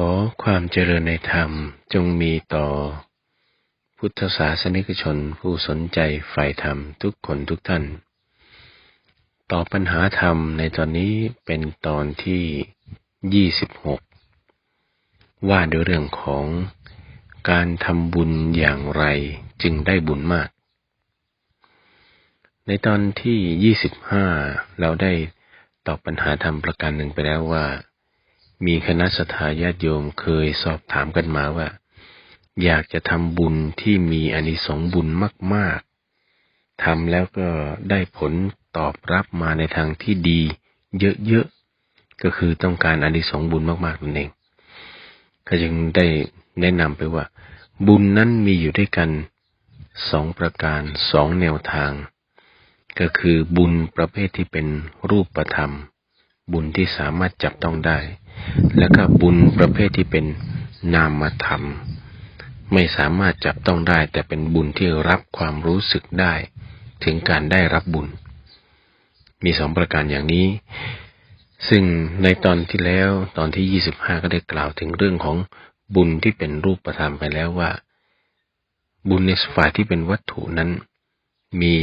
ขอความเจริญในธรรมจงมีต่อ พุทธศาสนิกชนผู้สนใจใฝ่ธรรมทุกคนทุกท่าน ต่อปัญหาธรรมในตอนนี้เป็นตอนที่26ว่าด้วยเรื่องของการทำบุญอย่างไรจึงได้บุญมาก ในตอนที่25เราได้ตอบปัญหาธรรมประการหนึ่งไปแล้วว่า มีคณะสถาญาติโยมเคยสอบถามกันมาว่า อยากจะทำบุญที่มีอนิสงส์บุญมาก ๆทำแล้วก็ได้ผลตอบรับมาในทางที่ดีเยอะๆ ก็คือต้องการอนิสงส์บุญมากๆนั่นเอง ก็จึงได้แนะนำไปว่า บุญนั้นมีอยู่ด้วยกันสองประการสองแนวทาง ก็คือบุญประเภทที่เป็นรูปธรรม บุญที่สามารถจับต้องได้ แล้วก็บุญประเภทที่เป็นนามธรรม ไม่สามารถจับต้องได้ แต่เป็นบุญที่รับความรู้สึกได้ ถึงการได้รับบุญ มีสองประการอย่างนี้ ซึ่งในตอนที่แล้วตอนที่25ก็ได้กล่าวถึงเรื่องของบุญที่เป็นรูปธรรมไปแล้วว่า บุญในฝ่ายที่เป็นวัตถุนั้น มี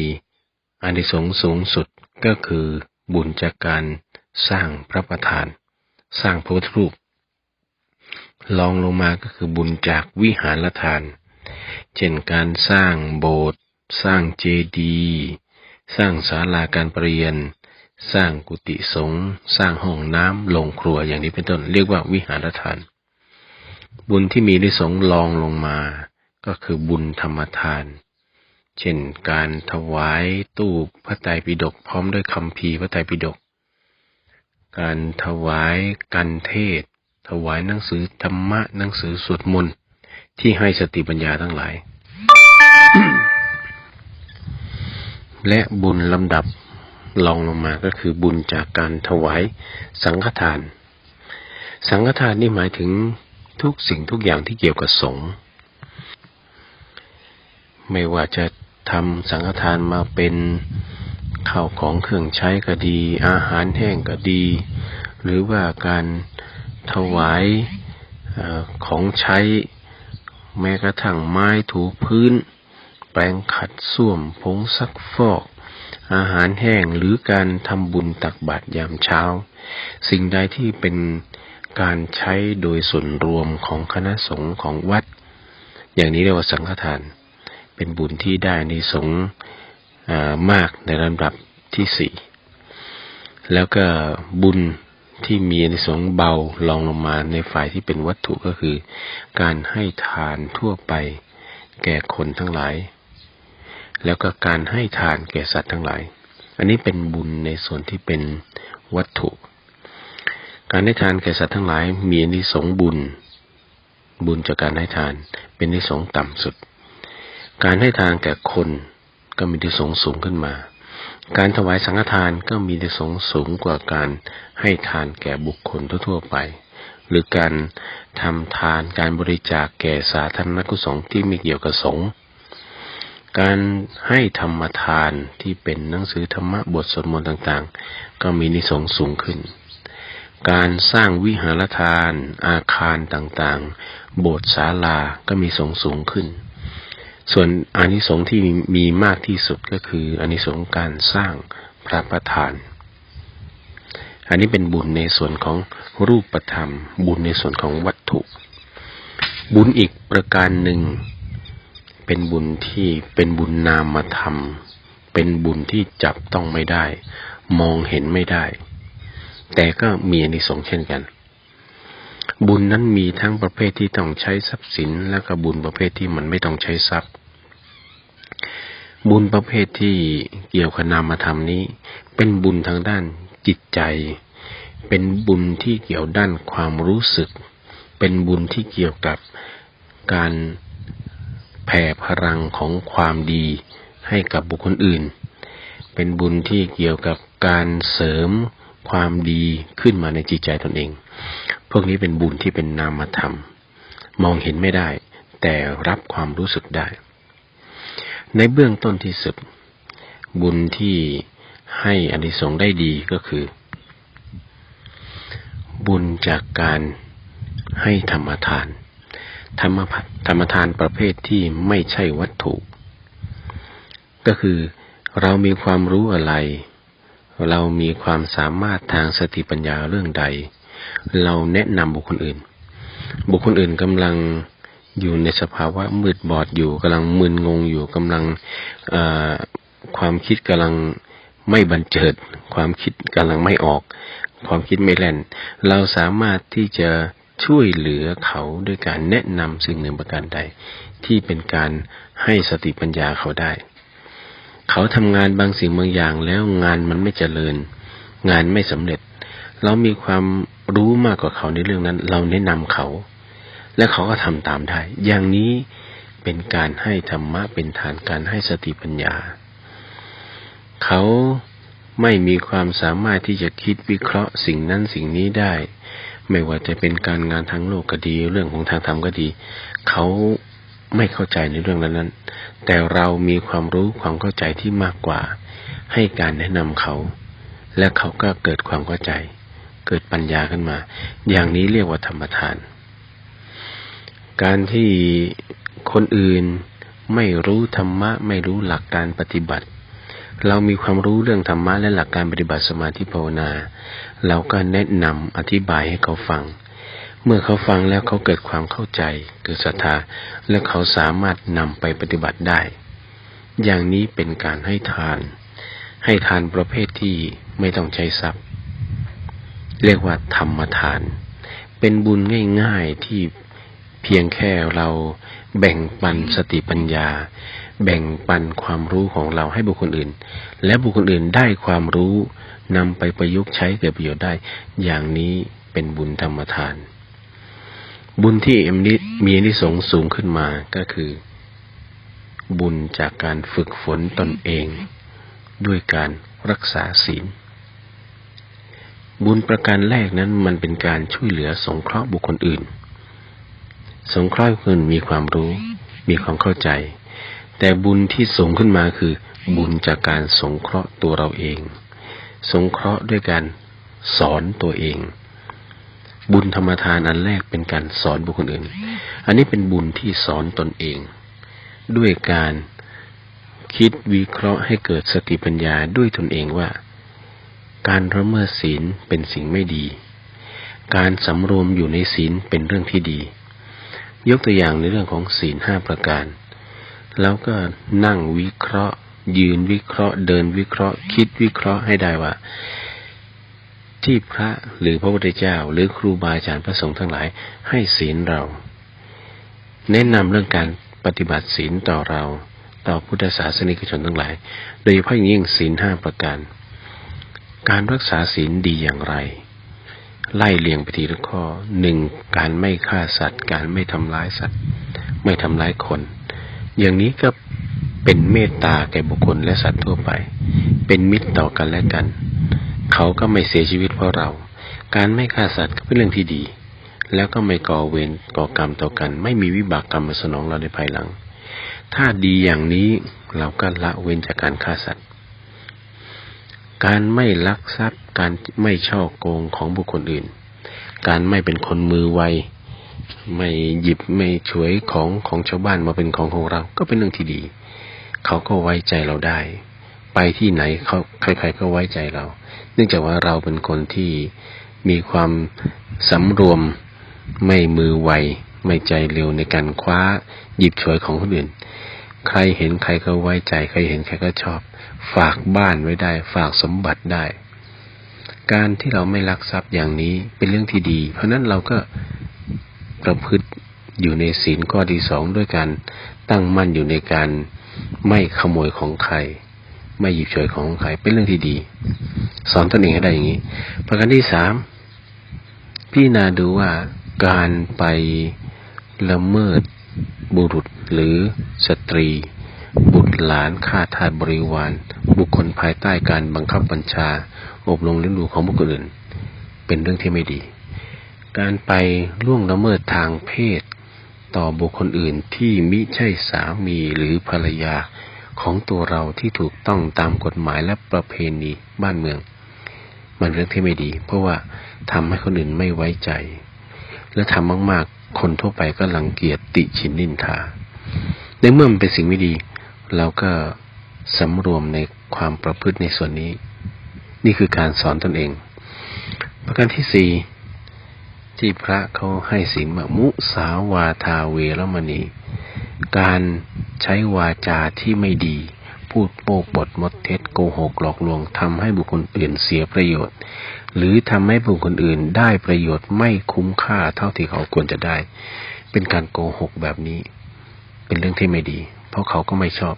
อานิสงส์สูงสุดก็คือบุญจากการ สร้างพระประธาน สร้างพระพุทธรูปลองลงมาก็คือบุญจากวิหารทาน เช่นการสร้างโบสถ์สร้างเจดีย์สร้างศาลาการประเรียน สร้างกุฏิสงฆ์สร้างห้องน้ำโรงครัวอย่างนี้เป็นต้นเรียกว่าวิหารทาน บุญที่มีในสงส์รองลงมา ก็คือบุญธรรมทาน เช่นการถวายตู้พระไตรปิฎกพร้อมด้วยคำพีพระไตรปิฎก การถวายกันเทศ ถวายหนังสือธรรมะหนังสือสวดมนต์ที่ให้สติปัญญาทั้งหลาย และบุญลำดับลองลงมาก็คือบุญจากการถวายสังฆทาน สังฆทานนี่หมายถึงทุกสิ่งทุกอย่างที่เกี่ยวกับสงฆ์ไม่ว่าจะทำสังฆทานมาเป็น ข้าวของเครื่องใช้ก็ดี อาหารแห้งก็ดี หรือว่าการถวายอของใช้ แม้กระทั่งไม้ถูพื้น แปรงขัดส้วมผงซักฟอก อาหารแห้งหรือการทำบุญตักบาตรยามเช้า สิ่งใดที่เป็นการใช้โดยส่วนรวมของคณะสงฆ์ของวัด อย่างนี้เรียกว่าสังฆทาน เป็นบุญที่ได้ในสงฆ์ มากในลำดับที่สี่แล้วก็บุญที่มีในสงฆ์เบาลองลงมาในฝ่ายที่เป็นวัตถุก็คือ การให้ทานทั่วไปแก่คนทั้งหลาย แล้วก็การให้ทานแก่สัตว์ทั้งหลาย อันนี้เป็นบุญในส่วนที่เป็นวัตถุ การให้ทานแก่สัตว์ทั้งหลาย มีนิสงบุญ บุญจากการให้ทานเป็นนิสงต่ำสุด การให้ทานแก่คน ก็มีนิสงสูงขึ้นมา การถวายสังฆทานก็มีนิสงสูงกว่าการให้ทานแก่บุคคลทั่วไป หรือการทำทานการบริจาคแก่สาธารณกุศลที่ไม่เกี่ยวกับสงฆ์การให้ธรรมทานที่เป็นหนังสือธรรมะบทสวดมนต์ต่างๆ ก็มีนิสงสูงขึ้น การสร้างวิหารทาน อาคารต่างๆ โบสถ์ศาลาก็มีสงสูงขึ้น ส่วนอานิสงส์ที่มีมากที่สุดก็คืออานิสงส์การสร้างพระประธาน อันนี้เป็นบุญในส่วนของรูปธรรม บุญในส่วนของวัตถุ บุญอีกประการหนึ่ง เป็นบุญที่เป็นบุญนามธรรม เป็นบุญที่จับต้องไม่ได้ มองเห็นไม่ได้ แต่ก็มีอานิสงส์เช่นกัน บุญนั้นมีทั้งประเภทที่ต้องใช้ทรัพย์สิน และก็บุญประเภทที่มันไม่ต้องใช้ทรัพย์ บุญประเภทที่เกี่ยวกับนามธรรมนี้ เป็นบุญทางด้านจิตใจ เป็นบุญที่เกี่ยวด้านความรู้สึก เป็นบุญที่เกี่ยวกับการแผ่พลังของความดีให้กับบุคคลอื่น เป็นบุญที่เกี่ยวกับการเสริม ความดีขึ้นมาในจิตใจตนเอง พวกนี้เป็นบุญที่เป็นนามธรรม มองเห็นไม่ได้ แต่รับความรู้สึกได้ ในเบื้องต้นที่สุด บุญที่ให้อานิสงส์ได้ดีก็คือ บุญจากการให้ธรรมทาน ธรรมธรรมทานประเภทที่ไม่ใช่วัตถุ ก็คือเรามีความรู้อะไร เรามีความสามารถทางสติปัญญาเรื่องใด เราแนะนำบุคคลอื่น บุคคลอื่นกำลังอยู่ในสภาวะมืดบอดอยู่กำลังมึนงงอยู่กำลังความคิดกำลังไม่บันเจิด ความคิดกำลังไม่ออก ความคิดไม่แล่น เราสามารถที่จะช่วยเหลือเขาด้วยการแนะนำสิ่งหนึ่งประการใด ที่เป็นการให้สติปัญญาเขาได้ เขาทำงานบางสิ่งบางอย่างแล้วงานมันไม่เจริญ งานไม่สำเร็จ เรามีความรู้มากกว่าเขาในเรื่องนั้น เราแนะนำเขา และเขาก็ทำตามได้ อย่างนี้เป็นการให้ธรรมะเป็นฐานการให้สติปัญญา เขาไม่มีความสามารถที่จะคิดวิเคราะห์สิ่งนั้นสิ่งนี้ได้ ไม่ว่าจะเป็นการงานทางโลกก็ดี เรื่องของทางธรรมก็ดี เขา ไม่เข้าใจในเรื่องนั้นแต่เรามีความรู้ความเข้าใจที่มากกว่า ให้การแนะนำเขา และเขาก็เกิดความเข้าใจ เกิดปัญญาขึ้นมา อย่างนี้เรียกว่าธรรมทาน การที่คนอื่นไม่รู้ธรรมะ ไม่รู้หลักการปฏิบัติ เรามีความรู้เรื่องธรรมะและหลักการปฏิบัติสมาธิภาวนา เราก็แนะนำอธิบายให้เขาฟัง เมื่อเขาฟังแล้วเขาเกิดความเข้าใจเกิดศรัทธาและเขาสามารถนำไปปฏิบัติได้ อย่างนี้เป็นการให้ทาน ให้ทานประเภทที่ไม่ต้องใช้ทรัพย์ เรียกว่าธรรมทาน เป็นบุญง่ายๆที่เพียงแค่เราแบ่งปันสติปัญญา แบ่งปันความรู้ของเราให้บุคคลอื่น และบุคคลอื่นได้ความรู้นำไปประยุกต์ใช้เกิดประโยชน์ได้ อย่างนี้เป็นบุญธรรมทาน บุญที่เอ็มนิมีนิสงสูงขึ้นมาก็คือ บุญจากการฝึกฝนตนเอง ด้วยการรักษาศีล บุญประการแรกนั้นมันเป็นการช่วยเหลือสงเคราะห์บุคคลอื่น สงเคราะห์คนมีความรู้ มีความเข้าใจ แต่บุญที่สูงขึ้นมาคือ บุญจากการสงเคราะห์ตัวเราเอง สงเคราะห์ด้วยการสอนตัวเอง บุญธรรมทานอันแรกเป็นการสอนบุคคลอื่น อันนี้เป็นบุญที่สอนตนเอง ด้วยการคิดวิเคราะห์ให้เกิดสติปัญญาด้วยตนเองว่า การละเมิดศีลเป็นสิ่งไม่ดี การสำรวมอยู่ในศีลเป็นเรื่องที่ดี ยกตัวอย่างในเรื่องของศีลห้าประการ แล้วก็นั่งวิเคราะห์ ยืนวิเคราะห์ เดินวิเคราะห์ คิดวิเคราะห์ให้ได้ว่า ที่พระหรือพระพุทธเจ้า หรือครูบาอาจารย์พระสงฆ์ทั้งหลายให้ศีลเรา แนะนำเรื่องการปฏิบัติศีลต่อเรา ต่อพุทธศาสนิกชนทั้งหลาย โดยเฉพาะยิ่งศีลห้าประการ การรักษาศีลดีอย่างไร ไล่เลียงไปทีละข้อหนึ่งการไม่ฆ่าสัตว์ การไม่ทำร้ายสัตว์ ไม่ทำร้ายคน อย่างนี้ก็เป็นเมตตาแก่บุคคลและสัตว์ทั่วไป เป็นมิตรต่อกันและกัน เขาก็ไม่เสียชีวิตเพราะเรา การไม่ฆ่าสัตว์ก็เป็นเรื่องที่ดี แล้วก็ไม่ก่อเวรก่อกรรมต่อกัน ไม่มีวิบากกรรมมาสนองเราในภายหลัง ถ้าดีอย่างนี้เราก็ละเว้นจากการฆ่าสัตว์ การไม่ลักทรัพย์ การไม่ช่อโกงของบุคคลอื่น การไม่เป็นคนมือไว ไม่หยิบไม่ฉวยของของชาวบ้านมาเป็นของของเรา ก็เป็นเรื่องที่ดี เขาก็ไว้ใจเราได้ ไปที่ไหนเขาใครๆก็ไว้ใจเรา เนื่องจากว่าเราเป็นคนที่มีความสำรวมไม่มือไว ไม่ใจเร็วในการคว้าหยิบฉวยของคนอื่น ใครเห็นใครก็ไว้ใจ ใครเห็นใครก็ชอบ ฝากบ้านไว้ได้ ฝากสมบัติได้ การที่เราไม่ลักทรัพย์อย่างนี้เป็นเรื่องที่ดี เพราะนั้นเราก็ประพฤติอยู่ในศีลข้อที่สองด้วยการตั้งมั่นอยู่ในการไม่ขโมยของใคร ไม่หยิบฉวยของใครเป็นเรื่องที่ดี สอนตนเองให้ได้อย่างนี้ ประการที่สามพี่นาดูว่าการไปละเมิดบุรุษหรือสตรี บุตรหลานข้าทาสบริวาร บุคคลภายใต้การบังคับบัญชา อบรมเลี้ยงดูของบุคคลอื่น เป็นเรื่องที่ไม่ดี การไปล่วงละเมิดทางเพศ ต่อบุคคลอื่นที่มิใช่สามีหรือภรรยา ของตัวเราที่ถูกต้องตามกฎหมายและประเพณีบ้านเมือง มันเรื่องที่ไม่ดี เพราะว่าทำให้คนอื่นไม่ไว้ใจ แล้วทำมากๆ คนทั่วไปก็รังเกียจติชินนินทา ในเมื่อมันเป็นสิ่งไม่ดี เราก็สำรวมในความประพฤติในส่วนนี้ นี่คือการสอนตนเอง ประการที่สี่ที่พระเขาให้สินว่ามุสาวาทาเวรมณี การ ใช้วาจาที่ไม่ดี พูดโป้ปดมดเท็จโกหกหลอกลวงทำให้บุคคลอื่นเสียประโยชน์ หรือทำให้บุคคลอื่นได้ประโยชน์ไม่คุ้มค่าเท่าที่เขาควรจะได้ เป็นการโกหกแบบนี้ เป็นเรื่องที่ไม่ดี เพราะเขาก็ไม่ชอบ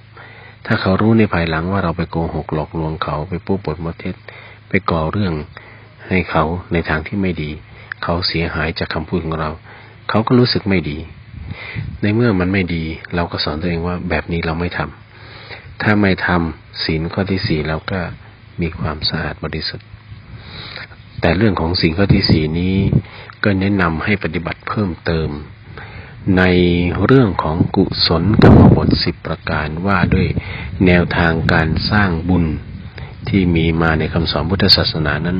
ถ้าเขารู้ในภายหลังว่าเราไปโกหกหลอกลวงเขาไปโป้ปดมดเท็จ ไปก่อเรื่องให้เขาในทางที่ไม่ดี เขาเสียหายจากคำพูดของเรา เขาก็รู้สึกไม่ดี ในเมื่อมันไม่ดี เราก็สอนตัวเองว่าแบบนี้เราไม่ทำถ้าไม่ทำศีลข้อที่สี่เราก็มีความสะอาดบริสุทธิ์ แต่เรื่องของศีลข้อที่สี่นี้ก็แนะนำให้ปฏิบัติเพิ่มเติม ในเรื่องของกุศลกรรมบทสิบประการว่าด้วยแนวทางการสร้างบุญที่มีมาในคำสอนพุทธศาสนานั้น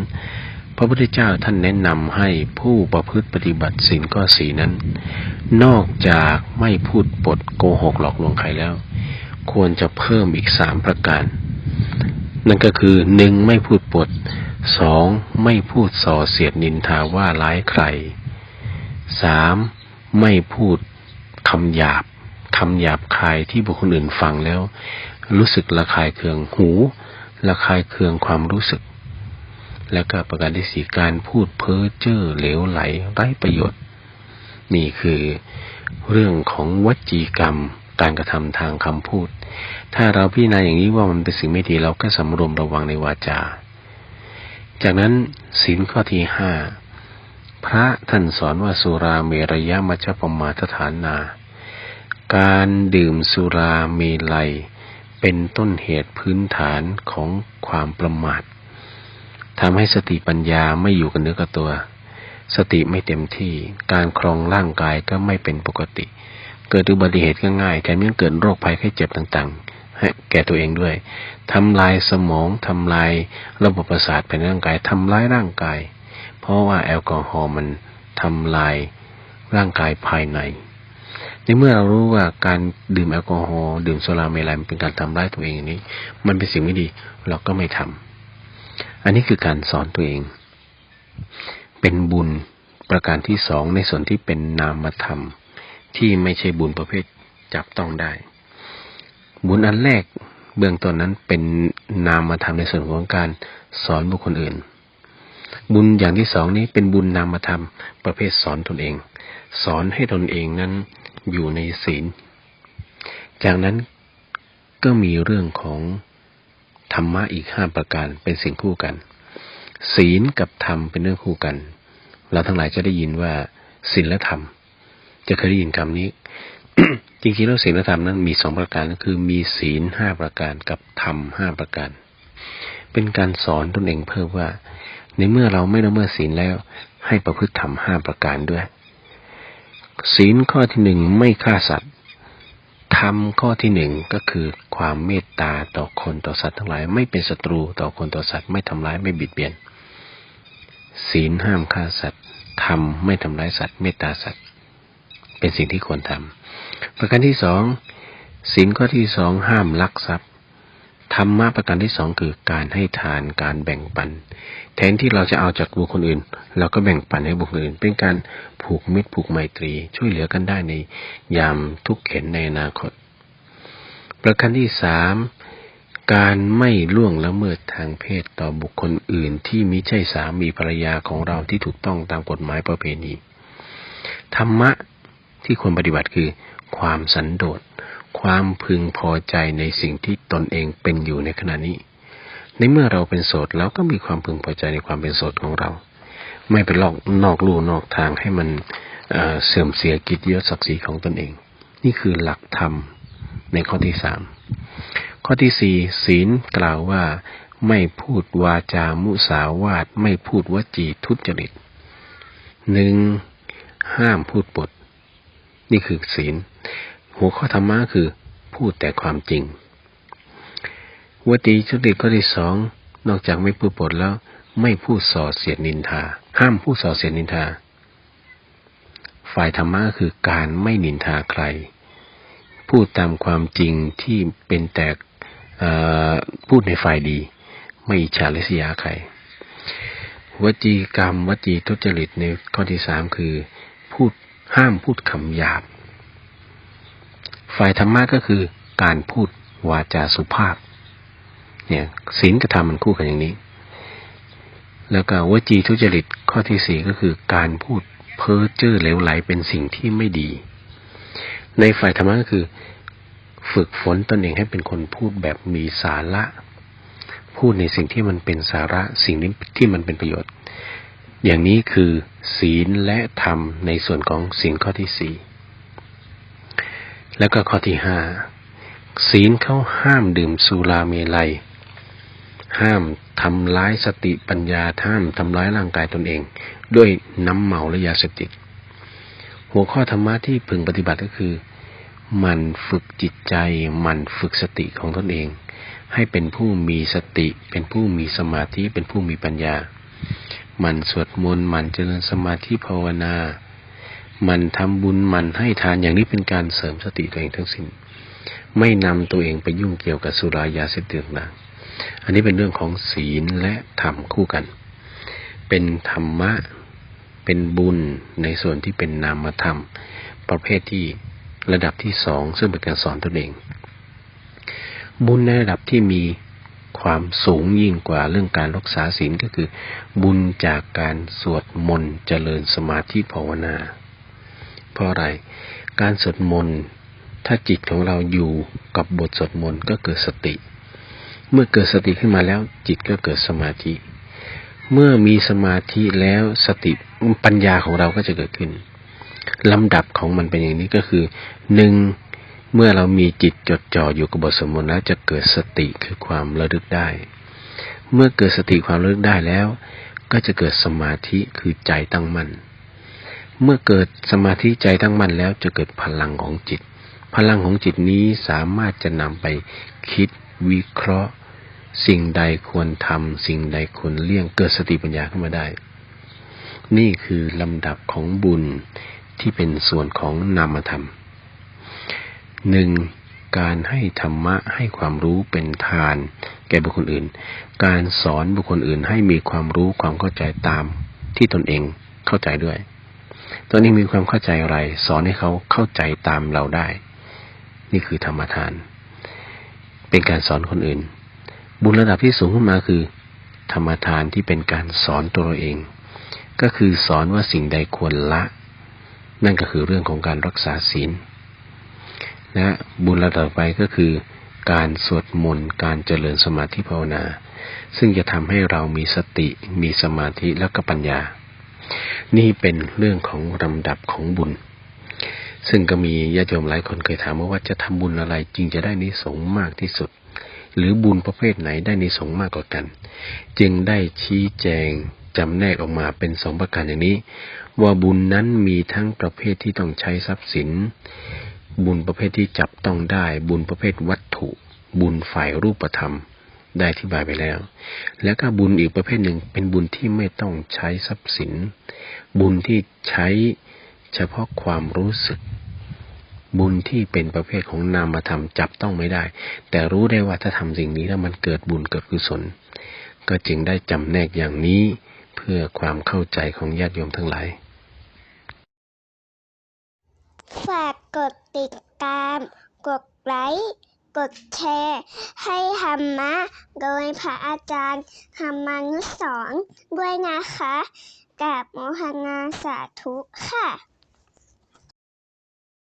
พระพุทธเจ้าท่านแนะนำให้ผู้ประพฤติปฏิบัติสิ่งข้อสีนั้น นอกจากไม่พูดปดโกหกหลอกลวงใครแล้ว ควรจะเพิ่มอีกสามประการ นั่นก็คือหนึ่งไม่พูดปดสองไม่พูดส่อเสียดนินทาว่าร้ายใครสามไม่พูดคำหยาบคำหยาบคายที่บุคคลอื่นฟังแล้ว รู้สึกระคายเคืองหูระคายเคืองความรู้สึก แล้วก็ประการที่สี่การพูดเพ้อเจ้อเหลวไหลไร้ประโยชน์ นี่คือเรื่องของวจีกรรมการกระทำทางคำพูด ถ้าเราพิจารณาอย่างนี้ว่ามันเป็นสิ่งไม่ดีเราก็สำรวมระวังในวาจา จากนั้นศีลข้อที่ห้าพระท่านสอนว่าสุราเมรยะมัชปมาทฐานนา การดื่มสุราเมลัย เป็นต้นเหตุพื้นฐานของความประมาท ทำให้สติปัญญาไม่อยู่กับเนื้อกับตัว สติไม่เต็มที่ การครองร่างกายก็ไม่เป็นปกติ เกิดอุบัติเหตุก็ง่ายแถมยังเกิดโรคภัยไข้เจ็บต่างๆให้แก่ตัวเองด้วยทำลายสมองทำลายระบบประสาทภายในร่างกายทำลายร่างกาย เพราะว่าแอลกอฮอล์มันทำลายร่างกายภายในในเมื่อเรารู้ว่าการดื่มแอลกอฮอล์ดื่มโซลาเมลัยเป็นการทำร้ายตัวเองอย่างนี้ มันเป็นสิ่งไม่ดีเราก็ไม่ทำ อันนี้คือการสอนตัวเอง เป็นบุญประการที่สองในส่วนที่เป็นนามธรรม ที่ไม่ใช่บุญประเภทจับต้องได้ บุญอันแรกเบื้องต้นนั้นเป็นนามธรรมในส่วนของการสอนบุคคลอื่น บุญอย่างที่สองนี้เป็นบุญนามธรรม ประเภทสอนตนเอง สอนให้ตนเองนั้นอยู่ในศีล จากนั้นก็มีเรื่องของ ธรรมะอีกห้าประการเป็นสิ่งคู่กัน ศีลกับธรรมเป็นเรื่องคู่กัน เราทั้งหลายจะได้ยินว่าศีลและธรรม จะเคยได้ยินคำนี้ จริงๆแล้วศีลและธรรมนั้นมีสองประการก็คือมีศีลห้าประการกับธรรมห้าประการ เป็นการสอนตนเองเพิ่มว่า ในเมื่อเราไม่ละเมิดศีลแล้ว ให้ประพฤติธรรมห้าประการด้วย ศีลข้อที่หนึ่งไม่ฆ่าสัตว์ ธรรมข้อที่หนึ่งก็คือความเมตตาต่อคนต่อสัตว์ทั้งหลาย ไม่เป็นศัตรูต่อคนต่อสัตว์ไม่ทำร้ายไม่บิดเบียน ศีลห้ามฆ่าสัตว์ธรรมไม่ทำร้ายสัตว์เมตตาสัตว์ เป็นสิ่งที่ควรทำประการที่สองศีลข้อที่สองห้ามลักทรัพย์ ธรรมะประการที่สองคือการให้ทานการแบ่งปัน แทนที่เราจะเอาจากบุคคลอื่น เราก็แบ่งปันให้บุคคลอื่น เป็นการผูกมิตรผูกไมตรี ช่วยเหลือกันได้ในยามทุกข์เข็นในอนาคต ประการที่สามการไม่ล่วงละเมิดทางเพศต่อบุคคลอื่น ที่มิใช่สามีภรรยาของเราที่ถูกต้องตามกฎหมายประเพณี ธรรมะที่ควรปฏิบัติคือ ความสันโดษ ความพึงพอใจในสิ่งที่ตนเองเป็นอยู่ในขณะนี้ ในเมื่อเราเป็นโสดเราก็มีความพึงพอใจในความเป็นโสดของเรา ไม่ไปลอกนอกลู่นอกทางให้มันเสื่อมเสียกิจยศศักดิ์ศรีของตนเอง นี่คือหลักธรรมในข้อที่สามข้อที่สี่ศีลกล่าวว่าไม่พูดวาจามุสาวาทไม่พูดวจีทุจริตหนึ่งห้ามพูดปด นี่คือศีล หัวข้อธรรมะคือ พูดแต่ความจริงวตีชุดิข้อที่สองนอกจากไม่พูดปดแล้ว ไม่พูดส่อเสียดนินทา ห้ามพูดส่อเสียดนินทา ฝ่ายธรรมะคือการไม่นินทาใคร พูดตามความจริงที่เป็นแต่พูดในฝ่ายดี ไม่อิจฉาริษยาใครวจีกรรมวจีทุจริตในข้อที่สามคือ พูดห้ามพูดคำหยาบ ฝ่ายธรรมะก็คือการพูดวาจาสุภาพ เนี่ยศีลกับธรรมมันคู่กันอย่างนี้ แล้วก็วจีทุจริตข้อที่สี่ก็คือการพูดเพ้อเจ้อเหลวไหลเป็นสิ่งที่ไม่ดี ในฝ่ายธรรมะก็คือ ฝึกฝนตนเองให้เป็นคนพูดแบบมีสาระ พูดในสิ่งที่มันเป็นสาระสิ่งนี้ที่มันเป็นประโยชน์ อย่างนี้คือศีลและธรรมในส่วนของศีลข้อที่สี่ แล้วก็ข้อที่ห้าศีลเขาห้ามดื่มสุราเมลัย ห้ามทำร้ายสติปัญญาห้ามทำร้ายร่างกายตนเอง ด้วยน้ำเมาและยาเสพติด หัวข้อธรรมะที่พึงปฏิบัติก็คือ มันฝึกจิตใจมันฝึกสติของตนเอง ให้เป็นผู้มีสติ เป็นผู้มีสมาธิเป็นผู้มีปัญญา มันสวดมนต์มันเจริญสมาธิภาวนา มันทำบุญมันให้ทานอย่างนี้เป็นการเสริมสติตัวเองทั้งสิ้น ไม่นำตัวเองไปยุ่งเกี่ยวกับสุรายาเสพติดต่างอันนี้เป็นเรื่องของศีลและธรรมคู่กัน เป็นธรรมะเป็นบุญในส่วนที่เป็นนามธรรม ประเภทที่ระดับที่สองซึ่งเป็นการสอนตนเอง บุญในระดับที่มีความสูงยิ่งกว่าเรื่องการรักษาศีลก็คือ บุญจากการสวดมนต์เจริญสมาธิภาวนา เพราะอะไร การสวดมนต์ถ้าจิตของเราอยู่กับบทสวดมนต์ก็เกิดสติ เมื่อเกิดสติขึ้นมาแล้ว จิตก็เกิดสมาธิ เมื่อมีสมาธิแล้วสติปัญญาของเราก็จะเกิดขึ้นลำดับของมันเป็นอย่างนี้ก็คือหนึ่งเมื่อเรามีจิตจดจ่ออยู่กับบทสวดมนต์แล้วจะเกิดสติคือความระลึกได้ เมื่อเกิดสติความระลึกได้แล้ว ก็จะเกิดสมาธิคือใจตั้งมั่น เมื่อเกิดสมาธิใจตั้งมั่นแล้วจะเกิดพลังของจิต พลังของจิตนี้สามารถจะนำไปคิดวิเคราะห์ สิ่งใดควรทำสิ่งใดควรเลี่ยงเกิดสติปัญญาขึ้นมาได้ นี่คือลำดับของบุญที่เป็นส่วนของนามธรรมหนึ่งการให้ธรรมะให้ความรู้เป็นทาน แก่บุคคลอื่น การสอนบุคคลอื่นให้มีความรู้ความเข้าใจตามที่ตนเองเข้าใจด้วย ตอนนี้มีความเข้าใจอะไร สอนให้เขาเข้าใจตามเราได้ นี่คือธรรมทาน เป็นการสอนคนอื่น บุญระดับที่สูงขึ้นมาคือ ธรรมทานที่เป็นการสอนตัวเราเอง ก็คือสอนว่าสิ่งใดควรละ นั่นก็คือเรื่องของการรักษาศีลและบุญระดับไปก็คือ การสวดมนต์การเจริญสมาธิภาวนา ซึ่งจะทำให้เรามีสติ มีสมาธิและก็ปัญญา นี่เป็นเรื่องของลำดับของบุญ ซึ่งก็มีญาติโยมหลายคนเคยถามว่าจะทำบุญอะไรจึงจะได้นิสงมากที่สุด หรือบุญประเภทไหนได้นิสงมากกว่ากัน จึงได้ชี้แจงจำแนกออกมาเป็นสองประการอย่างนี้ ว่าบุญนั้นมีทั้งประเภทที่ต้องใช้ทรัพย์สิน บุญประเภทที่จับต้องได้ บุญประเภทวัตถุ บุญฝ่ายรูปธรรม ได้อธิบายไปแล้ว แล้วก็บุญอีกประเภทหนึ่งเป็นบุญที่ไม่ต้องใช้ทรัพย์สิน บุญที่ใช้เฉพาะความรู้สึก บุญที่เป็นประเภทของนามธรรมจับต้องไม่ได้ แต่รู้ได้ว่าถ้าทำสิ่งนี้แล้วมันเกิดบุญเกิดกุศล ก็จึงได้จำแนกอย่างนี้เพื่อความเข้าใจของญาติโยมทั้งหลาย ฝากกดติดตาม กดไลค์ กดแชร์ ให้ธรรมะ โดยพระอาจารย์ธรรมานุสรณ์ด้วยนะคะกับโมหนาสาธุค่ะ